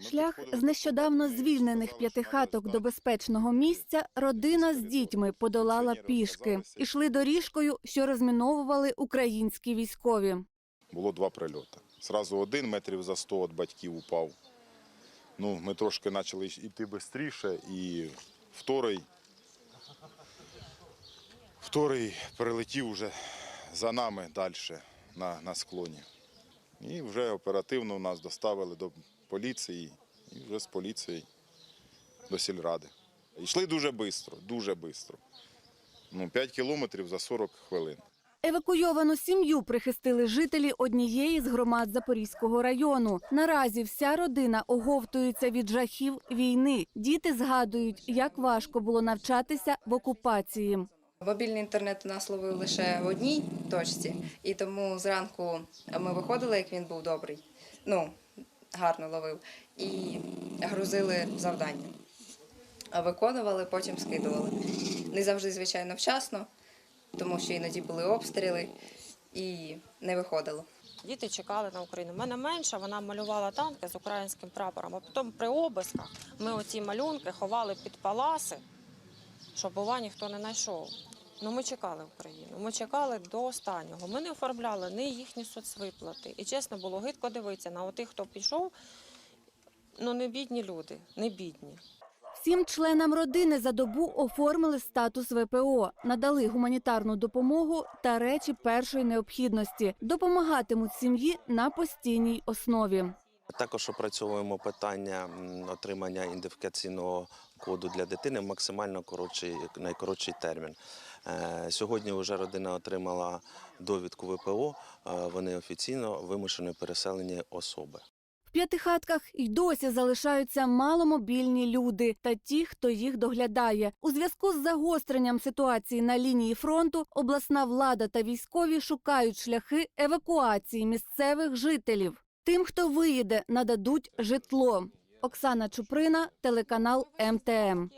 Шлях з нещодавно звільнених п'ятихаток до безпечного місця родина з дітьми подолала пішки. Ішли доріжкою, що розміновували українські військові. Було два прильоти. Зразу один метрів за 100 від батьків упав. Ну, ми трошки почали йти швидше, і вторий, вторий прилетів вже за нами далі на, на склоні. І вже оперативно нас доставили до поліції і вже з поліцією до сільради. Йшли дуже швидко, дуже швидко. Ну, 5 кілометрів за 40 хвилин. Евакуйовану сім'ю прихистили жителі однієї з громад Запорізького району. Наразі вся родина оговтується від жахів війни. Діти згадують, як важко було навчатися в окупації. Мобільний інтернет у нас ловив лише в одній точці, і тому зранку ми виходили, як він був добрий. Ну, гарно ловив, і грузили завдання. Виконували, потім скидували. Не завжди, звичайно, вчасно, тому що іноді були обстріли і не виходило. Діти чекали на Україну. У мене менша, вона малювала танки з українським прапором, а потім при обисках ми оці малюнки ховали під паласи, щоб бува ніхто не знайшов. Ну ми чекали Україну. Ми чекали до останнього. Ми не оформляли ні їхні соцвиплати. І чесно було гидко дивитися на тих, хто пішов. Ну не бідні люди, не бідні. Всім членам родини за добу оформили статус ВПО, надали гуманітарну допомогу та речі першої необхідності. Допомагатимуть сім'ї на постійній основі. Також опрацьовуємо питання отримання ідентифікаційного коду для дитини в максимально коротший, найкоротший термін. Е, Сьогодні вже родина отримала довідку ВПО. е, Вони офіційно вимушені переселені особи. В п'ятихатках й досі залишаються маломобільні люди та ті, хто їх доглядає. У зв'язку з загостренням ситуації на лінії фронту обласна влада та військові шукають шляхи евакуації місцевих жителів. Тим, хто виїде, нададуть житло. Оксана Чуприна, телеканал МТМ.